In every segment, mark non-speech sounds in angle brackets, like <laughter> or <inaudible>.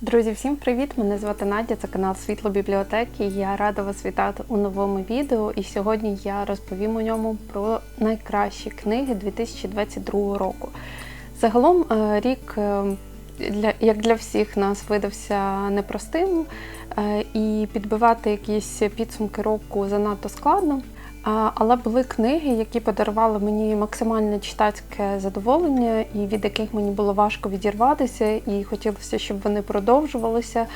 Друзі, всім привіт! Мене звати Надя, це канал Світло бібліотеки. Я рада вас вітати у новому відео. І сьогодні я розповім у ньому про найкращі книги 2022 року. Загалом е, рік, е, для, як для всіх нас, видався непростим, е, і підбивати якісь підсумки року занадто складно. Але були книги, які подарували мені максимальне читацьке задоволення, і від яких мені було важко відірватися, і хотілося, щоб вони продовжувалися.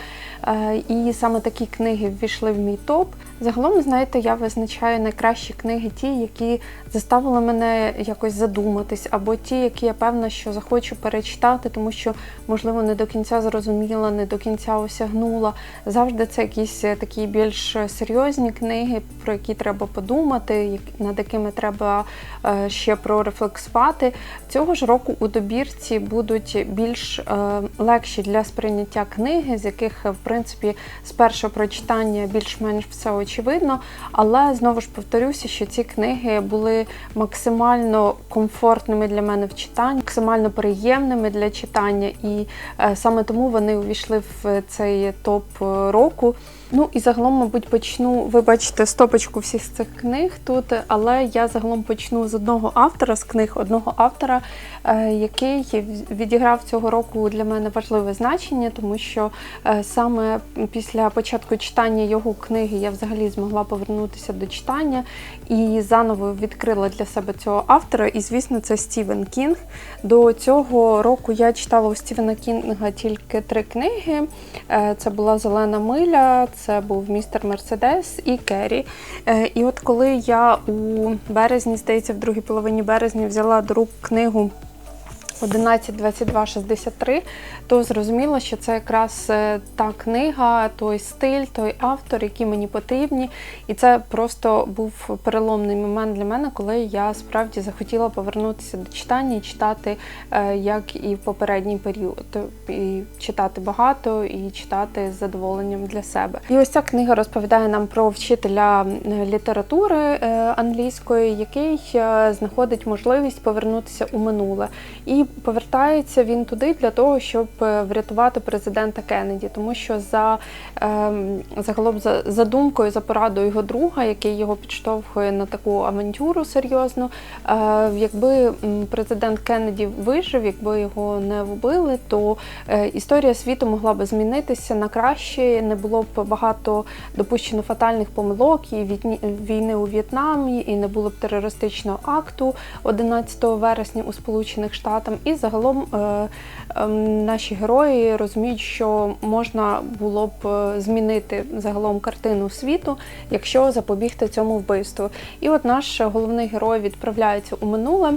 Е, І саме такі книги ввійшли в мій топ. Загалом, знаєте, я визначаю найкращі книги, ті, які заставили мене якось задуматись, або ті, які я певна, що захочу перечитати, тому що, можливо, не до кінця зрозуміла, не до кінця осягнула. Завжди це якісь е, такі більш серйозні книги, про які треба подумати, над якими треба е, ще прорефлексувати. Цього ж року у добірці будуть більш е, легші для сприйняття книги, з яких, е, в принципі, з першого прочитання більш-менш все очевидно. Але знову ж повторюся, що ці книги були максимально комфортними для мене в читанні, максимально приємними для читання, і е, саме тому вони увійшли в цей топ е, року. Ну і загалом, мабуть, почну. Ви бачите стопочку всіх цих книг тут, але я загалом почну з одного автора, з книг одного автора, е, який відіграв цього року для мене важливе значення, тому що е, саме після початку читання його книги я взагалі змогла повернутися до читання і заново відкрила для себе цього автора. І, звісно, це Стівен Кінг. До цього року я читала у Стівена Кінга тільки три книги: Е, це була Зелена миля, це був містер Мерседес і Керрі. Е, І от коли я у березні, здається, в другій половині березня взяла до рук книгу 11.22.63, то зрозуміло, що це якраз е, та книга, той стиль, той автор, які мені потрібні. І це просто був переломний момент для мене, коли я справді захотіла повернутися до читання і читати, е, як і в попередній період. І читати багато, і читати з задоволенням для себе. І ось ця книга розповідає нам про вчителя літератури е, англійської, який знаходить можливість повернутися у минуле. І повертається він туди для того, щоб е, врятувати президента Кеннеді, тому що за ем, загалом за, за думкою, за порадою його друга, який його підштовхує на таку авантюру серйозну, е, якби президент Кеннеді вижив, якби його не вбили, то е, історія світу могла би змінитися на краще. Не було б багато допущено фатальних помилок і війни у В'єтнамі, і не було б терористичного акту 11 вересня у Сполучених Штатах. І загалом е, ем, наші герої розуміють, що можна було б е, змінити загалом картину світу, якщо запобігти цьому вбивству. І от наш головний герой відправляється у минуле.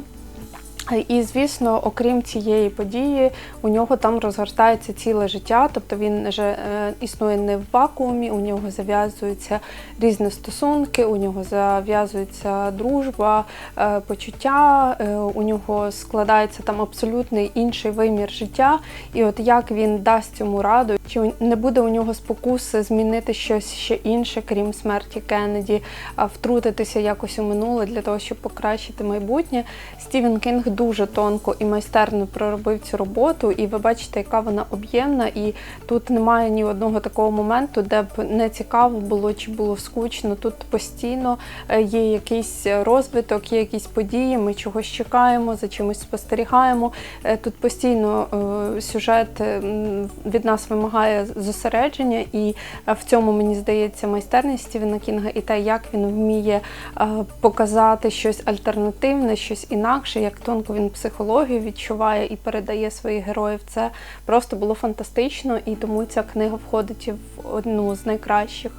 І, звісно, окрім цієї події, у нього там розгортається ціле життя, тобто він вже е, існує не в вакуумі, у нього зав'язуються різні стосунки, у нього зав'язується дружба, е, почуття, е, у нього складається там абсолютний інший вимір життя. І от як він дасть цьому раду, чи не буде у нього спокуси змінити щось ще інше, крім смерті Кеннеді, втрутитися якось у минуле для того, щоб покращити майбутнє. Стівен Кінг дуже тонко і майстерно проробив цю роботу, і ви бачите, яка вона об'ємна, і тут немає ні одного такого моменту, де б не цікаво було чи було скучно. Тут постійно е, є якийсь розвиток, є якісь події, ми чогось чекаємо, за чимось спостерігаємо. Е, Тут постійно е, сюжет від нас вимагає зосередження, і е, в цьому мені здається майстерність Стівена Кінга і те, як він вміє е, показати щось альтернативне, щось інакше, як тонко він психологію відчуває і передає своїх героїв. Це просто було фантастично, і тому ця книга входить в одну з найкращих.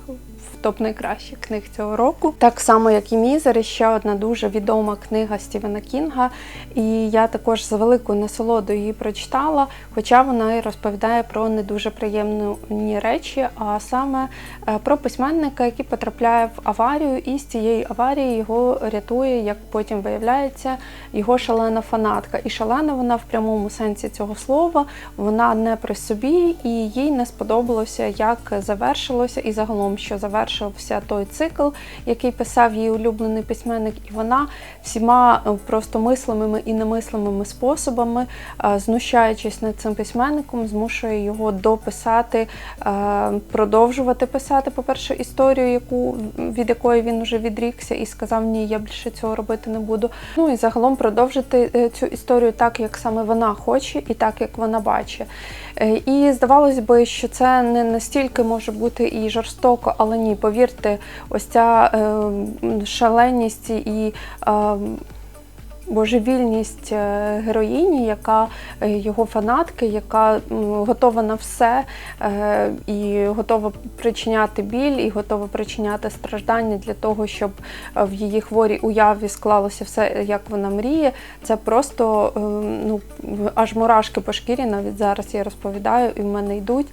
В топ найкращих книг цього року, так само як і Мізери, ще одна дуже відома книга Стівена Кінга. І я також з великою насолодою її прочитала, хоча вона і розповідає про не дуже приємні речі, а саме е, про письменника, який потрапляє в аварію, і з цієї аварії його рятує, як потім виявляється, його шалена фанатка. І шалена вона в прямому сенсі цього слова, вона не при собі, і їй не сподобалося, як завершилося, і загалом, що завершилося завершився той цикл, який писав її улюблений письменник, і вона всіма е, просто мислимими і немислимими способами, е, знущаючись над цим письменником, змушує його дописати, е, продовжувати писати, по-перше, історію, яку від якої він вже відрікся і сказав, ні, я більше цього робити не буду. Ну і загалом продовжити цю історію так, як саме вона хоче, і так, як вона бачить. І здавалось би, що це не настільки може бути і жорстоко, але ні, повірте, ось ця е, шаленість і. Божевільність е, героїні, яка е, його фанатки, яка готова на все е, і готова причиняти біль, і готова причиняти страждання для того, щоб в її хворій уяві склалося все, як вона мріє. Це просто ну, аж мурашки по шкірі, навіть зараз я розповідаю, і в мене йдуть.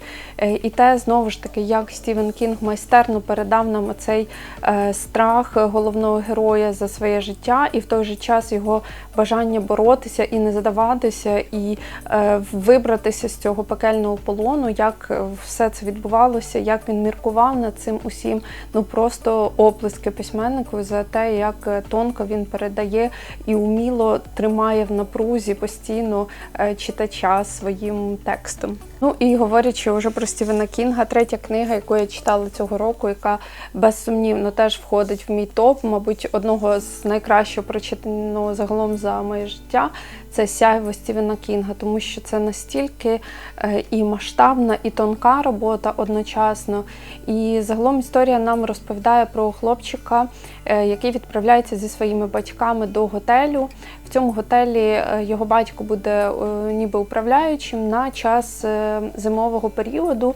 І те знову ж таки, як Стівен Кінг майстерно передав нам оцей е, страх головного героя за своє життя, і в той же час його бажання боротися і не задаватися, і е, вибратися з цього пекельного полону, як все це відбувалося, як він міркував над цим усім. Ну просто оплески письменнику за те, як е, тонко він передає і уміло тримає в напрузі постійно е, читача своїм текстом. Ну і говорячи вже про Стівена Кінга, третя книга, яку я читала цього року, яка безсумнівно теж входить в мій топ, мабуть, одного з найкращого прочитаного загалом за моє життя. Це сяйво Стівена Кінга, тому що це настільки е, і масштабна, і тонка робота одночасно. І загалом історія нам розповідає про хлопчика, е, який відправляється зі своїми батьками до готелю. В цьому готелі е, його батько буде е, ніби управляючим на час е, зимового періоду,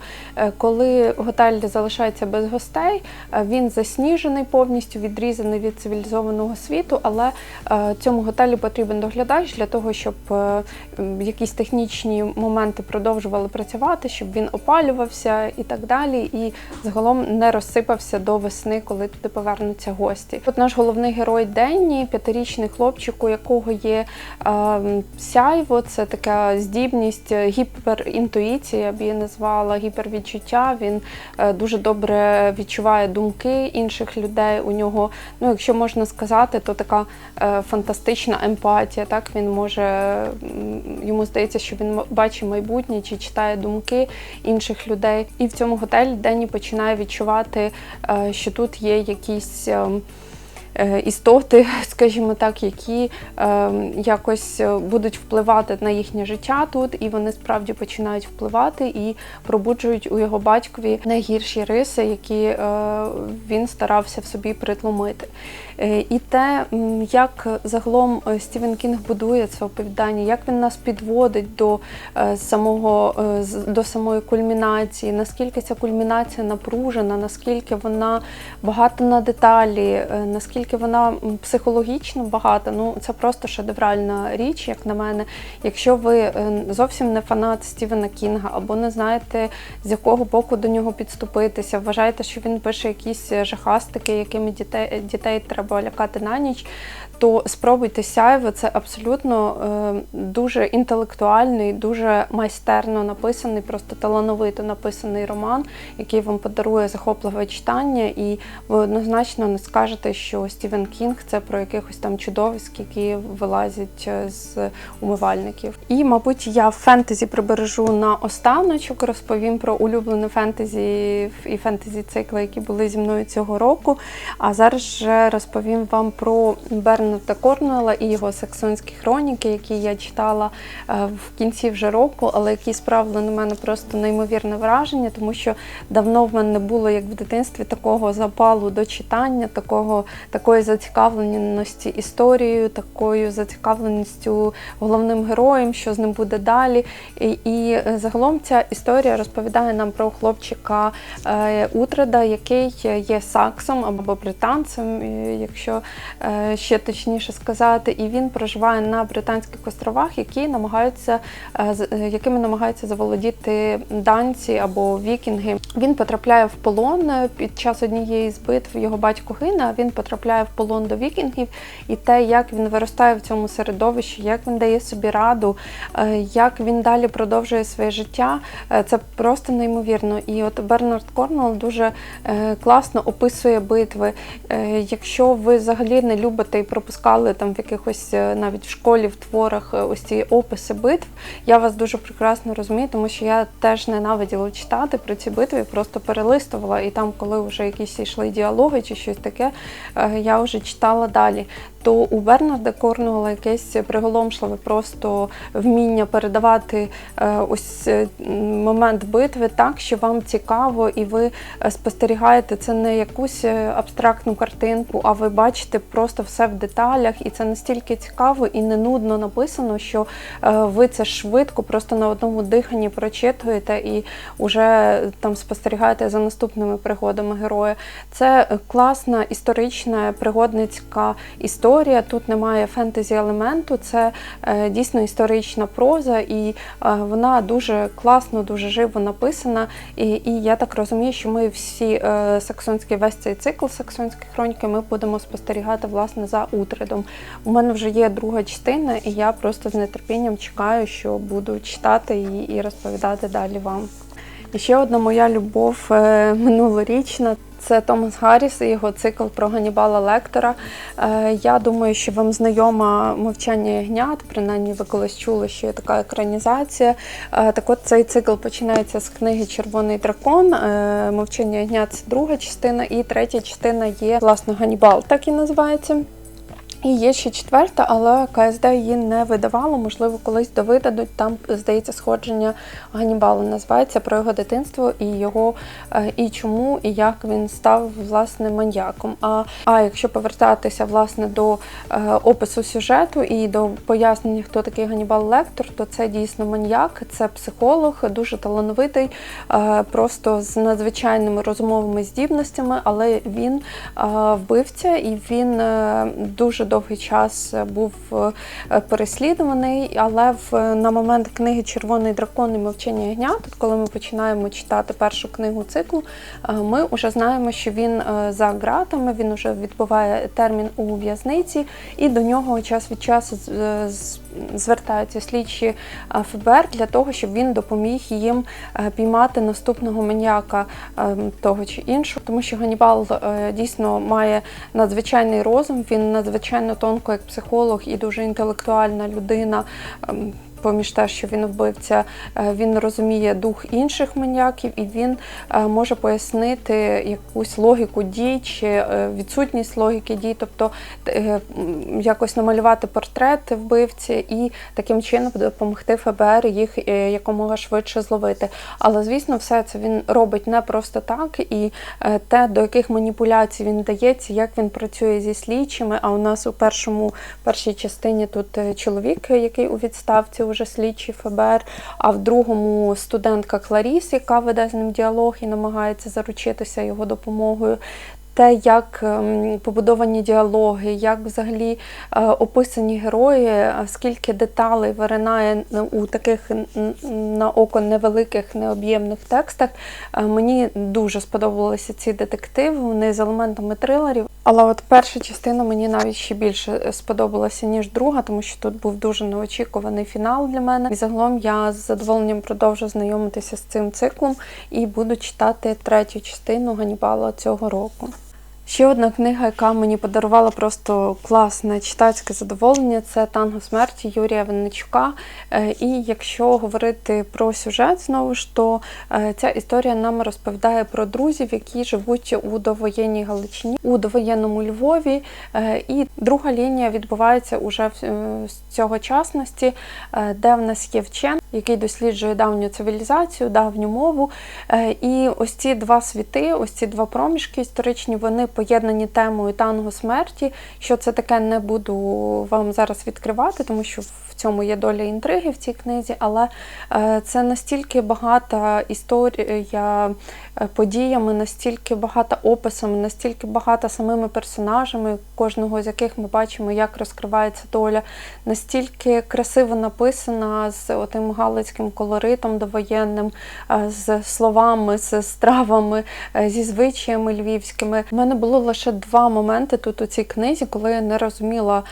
коли готель залишається без гостей. Він засніжений повністю, відрізаний від цивілізованого світу, але цьому готелю потрібен доглядач для того, щоб якісь технічні моменти продовжували працювати, щоб він опалювався і так далі, і загалом не розсипався до весни, коли туди повернуться гості. От наш головний герой Денні, п'ятирічний хлопчик, у якого є е, сяйво, це така здібність, е, гіперінтуїція, я б її назвала, гіпервідчуття. Він е, дуже добре відчуває думки інших людей. У нього, ну якщо можна сказати, то така е, фантастична емпатія. Так він може йому здається, що він бачить майбутнє чи читає думки інших людей. І в цьому готелі Денні починає відчувати, що тут є якісь. Ем, е, Істоти, <laughs> скажімо так, які е, якось е, будуть впливати на їхнє життя тут, і вони справді починають впливати і пробуджують у його батькові найгірші риси, які е, він старався в собі притлумити. Е, І те, як загалом е, Стівен Кінг будує це оповідання, як він нас підводить до е, самого до самої кульмінації, наскільки ця кульмінація напружена, наскільки вона багата на деталі, наскільки вона психологічно багата. Ну це просто шедевральна річ, як на мене. Якщо ви зовсім не фанат Стівена Кінга або не знаєте, з якого боку до нього підступитися, вважаєте, що він пише якісь жахастики, якими дітей, дітей треба лякати на ніч, то спробуйте сяйво. Це абсолютно е, дуже інтелектуальний, дуже майстерно написаний, просто талановито написаний роман, який вам подарує захопливе читання, і ви однозначно не скажете, що Стівен Кінг це про якихось там чудовиськ, які вилазять е, з умивальників. І, мабуть, я фентезі прибережу на останочок, розповім про улюблене фентезі і фентезі цикли, які були зі мною цього року. А зараз же розповім вам про Бернарда Корнуела і його саксонські хроніки, які я читала е, в кінці вже року, але які справили на мене просто неймовірне враження, тому що давно в мене не було, як в дитинстві, такого запалу до читання, такого, такої зацікавленості історією, такою зацікавленістю головним героєм, що з ним буде далі. І, і е, загалом ця історія розповідає нам про хлопчика е, Утреда, який є саксом або британцем, якщо е, ще точ- точніше сказати, і він проживає на Британських островах, які намагаються е, е, якими намагаються заволодіти данці або вікінги. Він потрапляє в полон е, під час однієї з битв. Його батько гине, він потрапляє в полон до вікінгів. І те, як він виростає в цьому середовищі, як він дає собі раду, як він далі продовжує своє життя, це просто неймовірно. І от Бернард Корнвелл дуже класно описує битви. Якщо ви взагалі не любите і пропускали там в якихось е, навіть в школі, в творах е, ось ці описи битв, я вас дуже прекрасно розумію, тому що я теж ненавиділа читати про ці битви, просто перелистувала, і там, коли вже якісь йшли діалоги чи щось таке, е, я вже читала далі. То у Бернарда Корнуола якесь приголомшливе просто вміння передавати ось момент битви так, що вам цікаво, і ви спостерігаєте це не якусь абстрактну картинку, а ви бачите просто все в деталях, і це настільки цікаво і не нудно написано, що е, ви це швидко просто на одному диханні прочитуєте і вже там спостерігаєте за наступними пригодами героя. Це класна історична пригодницька історія. Тут немає фентезі елементу, це е, дійсно історична проза, і е, вона дуже класно, дуже живо написана. І, і я так розумію, що ми всі саксонські весь цей цикл саксонські хроніки ми будемо спостерігати власне за Утридом. У мене вже є друга частина, і я просто з нетерпінням чекаю, що буду читати її і розповідати далі вам. І ще одна моя любов е, <laughs> минулорічна. Це Томас Гарріс і його цикл про Ганнібала Лектора. Е, Я думаю, що вам знайома мовчання ягнят, принаймні ви колись чули, що є така екранізація. Е, Так от цей цикл починається з книги Червоний дракон. Мовчання ягнят це друга частина, і третя частина є власне Ганнібал, так і називається. І є ще четверта, але КСД її не видавало. Можливо, колись довидадуть. Там, здається, сходження Ганнібала називається про його дитинство і його е, і чому, і як він став власне маньяком. А, а якщо повертатися власне до е, опису сюжету і до пояснення, хто такий Ганнібал Лектор, то це дійсно маньяк, це психолог, дуже талановитий, е, просто з надзвичайними розумовими здібностями, але він е, вбивця і він е, дуже довгий час був е, переслідуваний. Але в на момент книги Червоний дракон і мовчання ягнят, коли ми починаємо читати першу книгу циклу, е, ми вже знаємо, що він е, за ґратами, він вже відбуває термін у в'язниці, і до нього час від часу е, з- звертаються слідчі е, ФБР для того, щоб він допоміг їм е, піймати наступного маніяка е, того чи іншого, тому що Ганнібал е, дійсно має надзвичайний розум, він надзвичайно тонко як психолог і дуже інтелектуальна людина. Поміж те, що він вбивця, е, він розуміє дух інших маніяків, і він е, може пояснити якусь логіку дій чи е, відсутність логіки дій, тобто якось намалювати портрет вбивці і таким чином допомогти ФБР їх якомога швидше зловити. Але звісно, все це він робить не просто так, і те, до яких маніпуляцій він дається, як він працює зі слідчими. А у нас у першому першій частині тут чоловік, який у відставці уже слідчий ФБР, а в другому студентка Кларіс, яка веде з ним діалог і намагається заручитися його допомогою. Те, як ем, побудовані діалоги, як взагалі е, описані герої, скільки деталей виринає у таких на око невеликих, необ'ємних текстах. Е, Мені дуже сподобалися ці детективи, вони з елементами трилерів. Але от перша частина мені навіть ще більше е, сподобалася, ніж друга, тому що тут був дуже неочікуваний фінал для мене. І загалом я з задоволенням продовжу знайомитися з цим циклом і буду читати третю частину Ганнібала цього року. Ще одна книга, яка мені подарувала просто класне читацьке задоволення, це Танго смерті Юрія Винничука. Е, І якщо говорити про сюжет, знову ж то е, ця історія нам розповідає про друзів, які живуть у довоєнній Галичині, у довоєнному Львові. Е, І друга лінія відбувається уже в цьогочасності, де в нас є вчен, який досліджує давню цивілізацію, давню мову. Е, І ось ці два світи, ось ці два проміжки історичні, вони поєднані темою танго смерті. Що це таке, не буду вам зараз відкривати, тому що в цьому є доля інтриги в цій книзі, але е, це настільки багата історія е, подіями, настільки багата описами, настільки багата самими персонажами, кожного з яких ми бачимо, як розкривається доля, настільки красиво написана з отим галицьким колоритом довоєнним, е, з словами, з стравами, зі звичаями львівськими. У мене було лише два моменти тут у цій книзі, коли я не розуміла,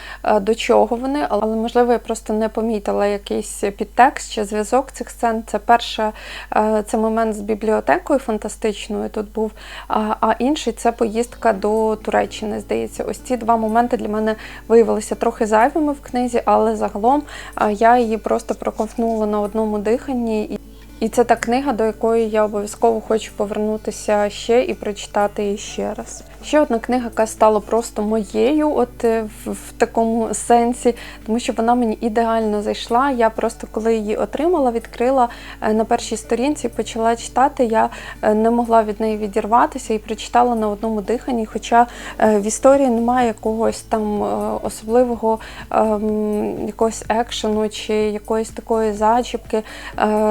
до чого вони, але можливо я просто не помітила якийсь підтекст чи зв'язок цих сцен. Це перше, е, це момент з бібліотекою фантастичною тут був. А, інший це поїздка до Туреччини. Здається, ось ці два моменти для мене виявилися трохи зайвими в книзі, але загалом е, я її просто проковтнула на одному диханні. І це та книга, до якої я обов'язково хочу повернутися ще і прочитати її ще раз. Ще одна книга, яка стала просто моєю, от е, в, такому сенсі, тому що вона мені ідеально зайшла. Я просто коли її отримала, відкрила е, на першій сторінці, почала читати. Я е, не могла від неї відірватися і прочитала на одному диханні. Хоча в історії немає якогось там особливого ем, якогось екшену чи якоїсь такої зачіпки.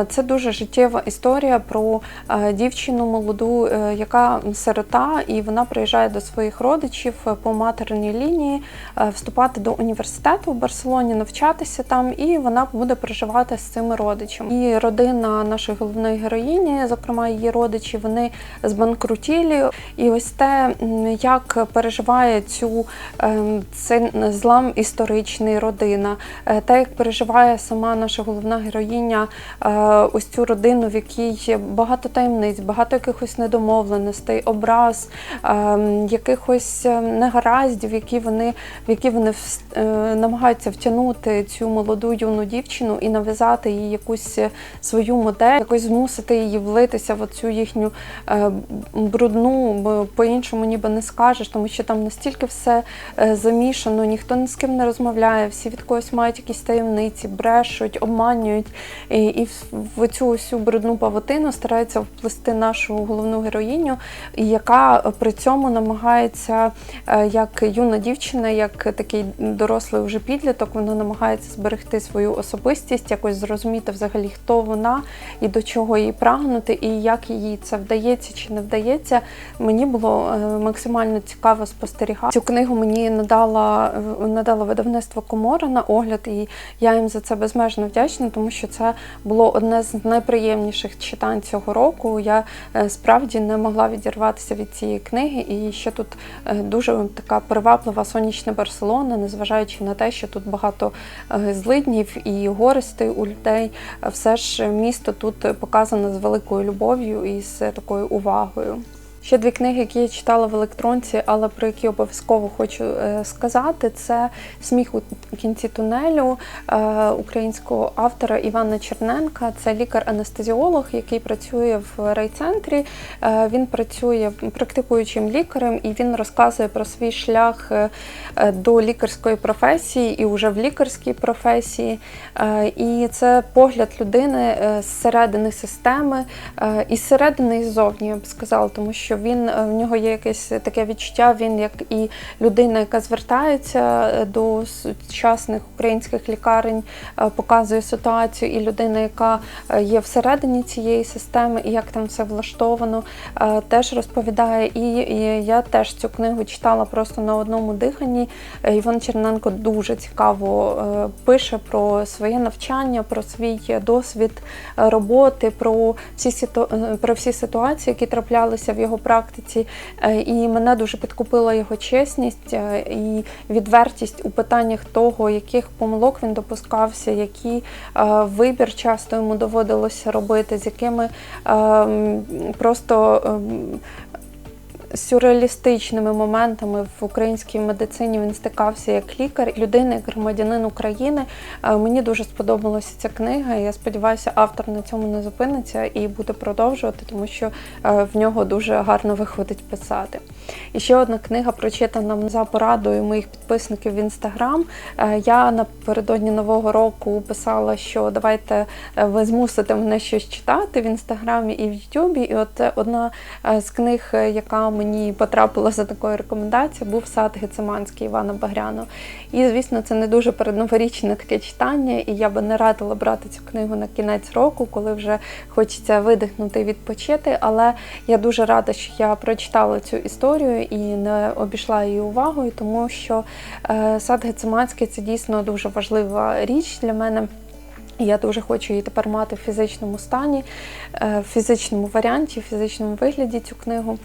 Це дуже життєва історія про дівчину молоду, яка сирота, і вона приїжджає до своїх родичів е, по материнній лінії е, вступати до університету в Барселоні, навчатися там, і вона буде проживати з цими родичами. І родина нашої головної героїні, зокрема її родичі, вони збанкрутілі. І ось те, як переживає цю ем, цей злам історичний родина, е, те, як переживає сама наша головна героїня, ось цю родину, в якій багато таємниць, багато якихось недомовленостей, образ, ем, якихось ем, негараздів, які вони, в які вони е, намагаються втягнути цю молоду юну дівчину і нав'язати їй якусь е, свою модель, якось змусити її влитися в цю їхню е, брудну, бо по-іншому ніби не скажеш, тому що там настільки все е, замішано, ніхто ні з ким не розмовляє, всі від когось мають якісь таємниці, брешуть, обманюють. І, і в- цю всю брудну павутину стараються вплести нашу головну героїню, яка е, при цьому намагається, е, як юна дівчина, як такий дорослий вже підліток, вона намагається зберегти свою особистість, якось зрозуміти взагалі, хто вона і до чого їй прагнути, і як їй це вдається чи не вдається. Мені було е, максимально цікаво спостерігати. Цю книгу мені надала, е, надала видавництво Комора на огляд, і я їм за це безмежно вдячна, тому що це було одне з найприємніших читань цього року. Я справді не могла відірватися від цієї книги. І ще тут е, дуже така приваблива сонячна Барселона, незважаючи на те, що тут багато е, злиднів і гористей у людей. Все ж місто тут показано з великою любов'ю і з такою увагою. Ще дві книги, які я читала в електронці, але про які обов'язково хочу е, сказати, це Сміх у кінці тунелю е, українського автора Івана Черненка. Це лікар-анестезіолог, який працює в райцентрі. Е, Він працює практикуючим лікарем і він розказує про свій шлях до лікарської професії і вже в лікарській професії. І це погляд людини е, зсередини системи, і зсередини, і ззовні, я б сказала, тому що він е, в нього є якесь таке відчуття. Він як і людина, яка звертається е, до сучасних українських лікарень, е, показує ситуацію, і людина, яка є всередині цієї системи, і як там все влаштовано, теж розповідає. І, я теж цю книгу читала просто на одному диханні. Іван Черненко дуже цікаво пише про своє навчання, про свій досвід роботи, про всі ситуації, які траплялися в його практиці. Е, І мене дуже підкупила його чесність е, і відвертість у питаннях того, яких помилок він допускався, який вибір часто йому доводилося робити, з якими ем, просто. Сюрреалістичними моментами в українській медицині він стикався як лікар, людина, як громадянин України. Е, Мені дуже сподобалася ця книга. Я сподіваюся, автор на цьому не зупиниться і буде продовжувати, тому що е, в нього дуже гарно виходить писати. І ще одна книга прочитана за порадою моїх підписників в інстаграм. Е, Я напередодні нового року писала, що давайте ви змусите мене щось читати в інстаграмі і в Ютубі. І от одна з книг, яка мені мені потрапила за такою рекомендацією, був сад Гециманський Івана Багряна. І, звісно, це не дуже передноворічне таке читання, і я би не радила брати цю книгу на кінець року, коли вже хочеться видихнути і відпочити. Але я дуже рада, що я прочитала цю історію і не обійшла її увагою, тому що е, сад Гециманський це дійсно дуже важлива річ для мене. Я дуже хочу її тепер мати в фізичному стані, е, в фізичному варіанті, в фізичному вигляді цю книгу.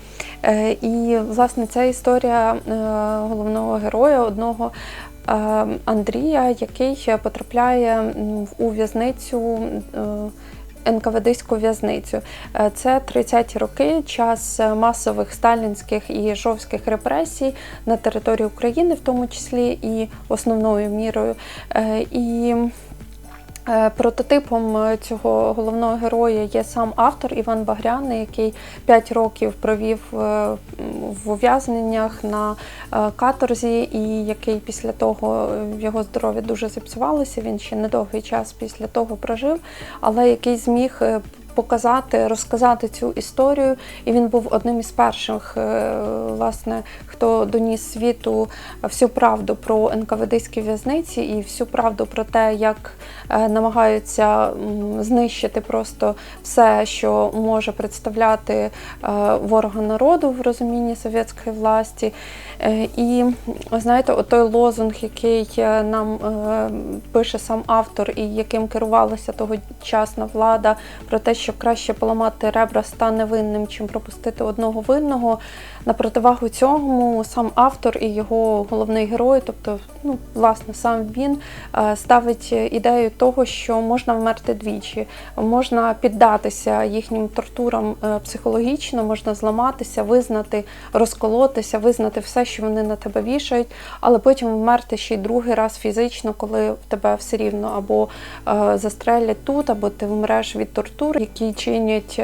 Е, І, власне, це історія е, головного героя, одного Андрія, який потрапляє у в'язницю. НКВДську в'язницю. Це 30-ті роки, час масових сталінських і жовських репресій на території України, в тому числі і основною мірою. І Прототипом е, цього головного героя є сам автор Іван Багряний, який 5 років провів е, в ув'язненнях на е, каторзі, і який після того е, його здоров'я дуже зіпсувалося. Він ще недовгий час після того прожив, але який зміг е, показати, розказати цю історію. І він був одним із перших, е, власне, хто доніс світу всю правду про НКВДські в'язниці і всю правду про те, як е, намагаються знищити просто все, що може представляти е, ворога народу в розумінні совєтської власті. Е, І знаєте, отой лозунг, який нам пише сам автор, і яким керувалася тогочасна влада, про те, що краще поламати ребра ста невинним, чим пропустити одного винного. На противагу цьому сам автор і його головний герой, тобто, ну, власне, сам він е, ставить ідею того, що можна вмерти двічі, можна піддатися їхнім тортурам е, психологічно, можна зламатися, визнати, розколотися, визнати все, що вони на тебе вішають, але потім вмерти ще й другий раз фізично, коли в тебе все рівно або е, застрелять тут, або ти вмреш від тортур, які чинять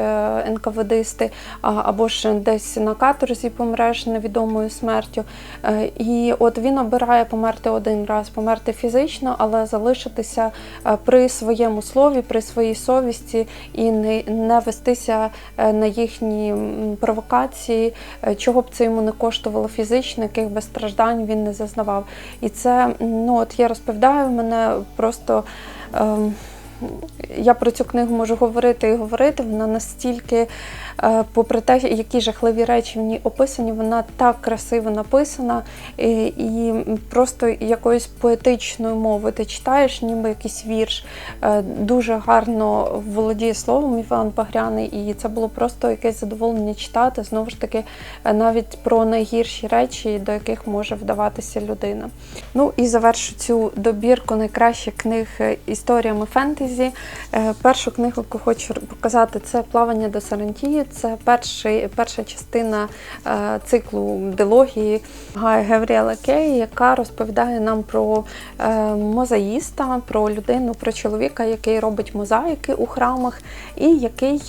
НКВДисти, або ж десь на каторзі помреш невідомою смертю. Е, І от він обирає померти один раз, померти фізично, але залишитися е, при своєму слові, при своїй совісті і не, не вестися е, на їхні провокації, чого б це йому не коштувало фізично, яких би страждань він не зазнавав. І це, ну от я розповідаю, мене просто. ем, я про цю книгу можу говорити і говорити. Вона настільки, е, попри те, які жахливі речі в ній описані, вона так красиво написана і, і просто якоюсь поетичною мовою. Ти читаєш, ніби якийсь вірш. Е, Дуже гарно володіє словом Іван Багряний, і це було просто якесь задоволення читати. Знову ж таки, е, навіть про найгірші речі, до яких може вдаватися людина. Ну і завершу цю добірку найкращих книг історіями фентезі. Е, Першу книгу, яку хочу показати, це Плавання до Сарантії. Це перший, перша частина е, циклу дилогії Гая Гевріела Кей, яка розповідає нам про е, мозаїста, про людину, про чоловіка, який робить мозаїки у храмах, і який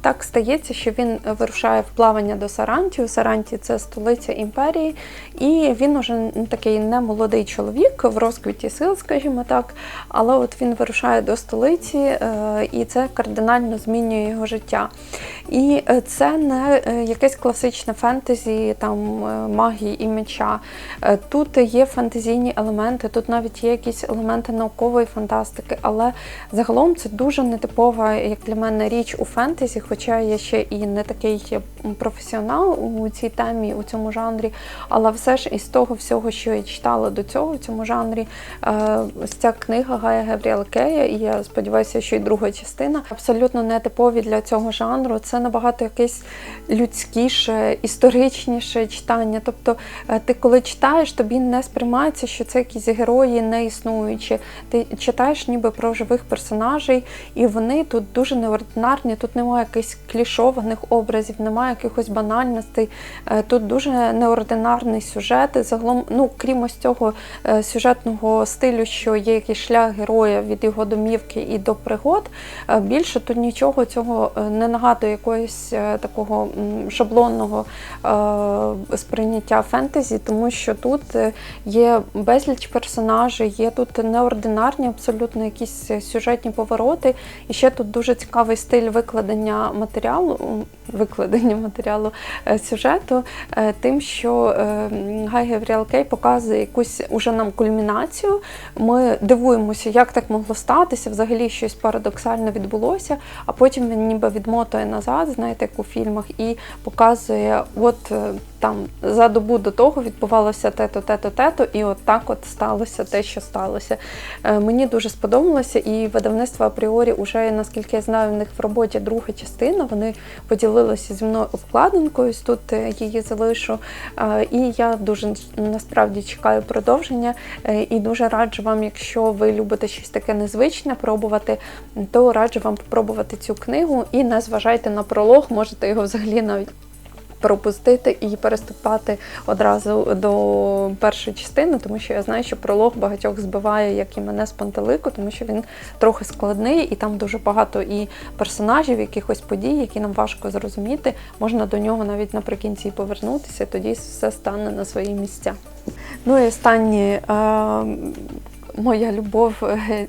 так стається, що він вирушає в плавання до Сарантію. Саранті це столиця імперії, і він уже такий немолодий чоловік в розквіті сил, скажімо так. Але от він вирушає до столиці, е, і це кардинально змінює його життя. І е, це не е, якесь класичне фентезі, там магії і меча. Тут є фантазійні елементи, тут навіть є якісь елементи наукової фантастики, але загалом це дуже нетипова, як для мене, річ у фентезі, хоча я ще і не такий професіонал у цій темі, у цьому жанрі. Але все ж із того всього, що я читала до цього в цьому жанрі, ця книга Гая Гавріела Кея, і я сподіваюся, що і друга частина абсолютно не типові для цього жанру. Це набагато якесь людськіше, історичніше читання. Тобто, е, ти коли читаєш, тобі не сприймається, що це якісь герої не існуючі. Ти читаєш ніби про живих персонажей, і вони тут дуже неординарні. Тут немає якихось клішованих образів, немає якихось банальностей. Е, Тут дуже неординарний сюжет. Загалом, ну крім ось цього е, сюжетного стилю, що є якийсь шлях героя від його домівки і до пригод. е, Більше тут нічого цього е, не нагадує якогось е, такого шаблонного сприйняття фентезі, тому що тут є безліч персонажей, є тут неординарні, абсолютно якісь сюжетні повороти. І ще тут дуже цікавий стиль викладення матеріалу. Викладення матеріалу е, сюжету, е, тим, що е, Гай Гавріел Кей показує якусь уже нам кульмінацію. Ми дивуємося, як так могло статися, взагалі щось парадоксально відбулося, а потім він ніби відмотує назад, знаєте, як у фільмах, і показує, от там за добу до того відбувалося те-то, те-то, те-то, і от так от сталося те, що сталося. Мені дуже сподобалося, і видавництво апріорі, уже наскільки я знаю, в них в роботі друга частина. Вони поділилися зі мною обкладинкою. Тут е, її залишу. І я дуже насправді чекаю продовження. Е, І дуже раджу вам, якщо ви любите щось таке незвичне пробувати, то раджу вам спробувати цю книгу і не зважайте на пролог, можете його взагалі навіть пропустити і переступати одразу до першої частини, тому що я знаю, що пролог багатьох збиває, як і мене з пантелику, тому що він трохи складний, і там дуже багато і персонажів, якихось подій, які нам важко зрозуміти. Можна до нього навіть наприкінці повернутися, тоді все стане на свої місця. Ну і останнє. Моя любов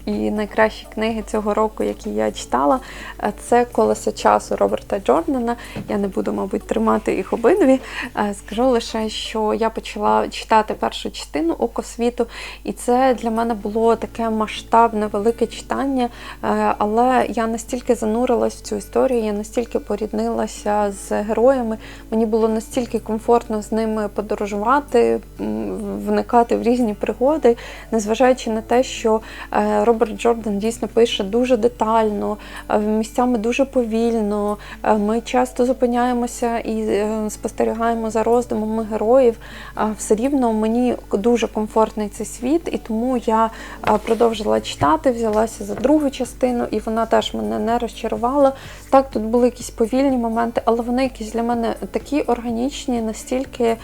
і найкращі книги цього року, які я читала, е, це Колесо часу Роберта Джордана. Я не буду, мабуть, тримати їх обидві. Е, Скажу лише, що я почала читати першу частину Око світу, і це для мене було таке масштабне, велике читання. Е, Але я настільки занурилась в цю історію, я настільки поріднилася з героями. Мені було настільки комфортно з ними подорожувати, вникати в різні пригоди, незважаючи на те, що е, Роберт Джордан дійсно пише дуже детально, е, місцями дуже повільно. Е, Ми часто зупиняємося і спостерігаємо за роздумами героїв. Все рівно мені дуже комфортний цей світ, і тому я продовжила читати, взялася за другу частину, і вона теж мене не розчарувала. Так, тут були якісь повільні моменти, але вони якісь для мене такі органічні, настільки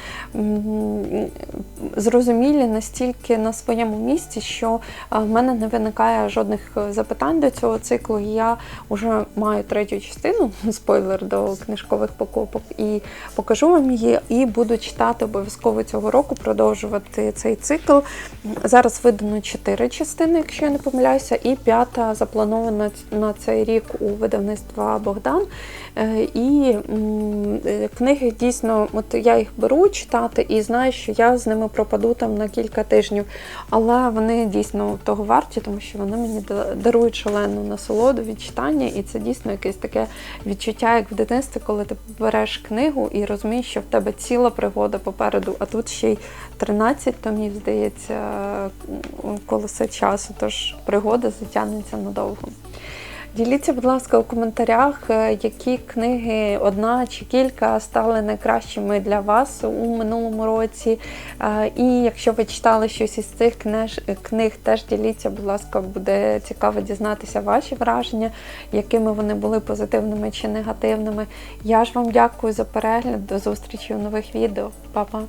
зрозумілі, настільки на своєму місці, що е, в мене не виникає жодних е, запитань до цього циклу. Я вже маю третю частину, <laughs> спойлер до книжкових покупок, і покажу вам її, і буду читати обов'язково цього року, продовжувати цей цикл. Зараз видано чотири частини, якщо я не помиляюся, і п'ята запланована на цей рік у видавництва Богдан. Е, І книги дійсно, от я їх беру читати і знаю, що я з ними пропаду там на кілька тижнів. Але вони дійсно того варті, тому що вони мені да- дарують шалену насолоду від читання, і це дійсно якесь таке відчуття, як в дитинстві, коли ти береш книгу і розумієш, що в тебе ціла пригода попереду, а тут ще й 13 томів, здається, м, колесо часу, тож пригода затягнеться надовго. Діліться, будь ласка, у коментарях, е, які книги, одна чи кілька, стали найкращими для вас у минулому році. Е, І якщо ви читали щось із цих книг, теж діліться, будь ласка, буде цікаво дізнатися ваші враження, якими вони були позитивними чи негативними. Я ж вам дякую за перегляд. До зустрічі у нових відео. Па-па!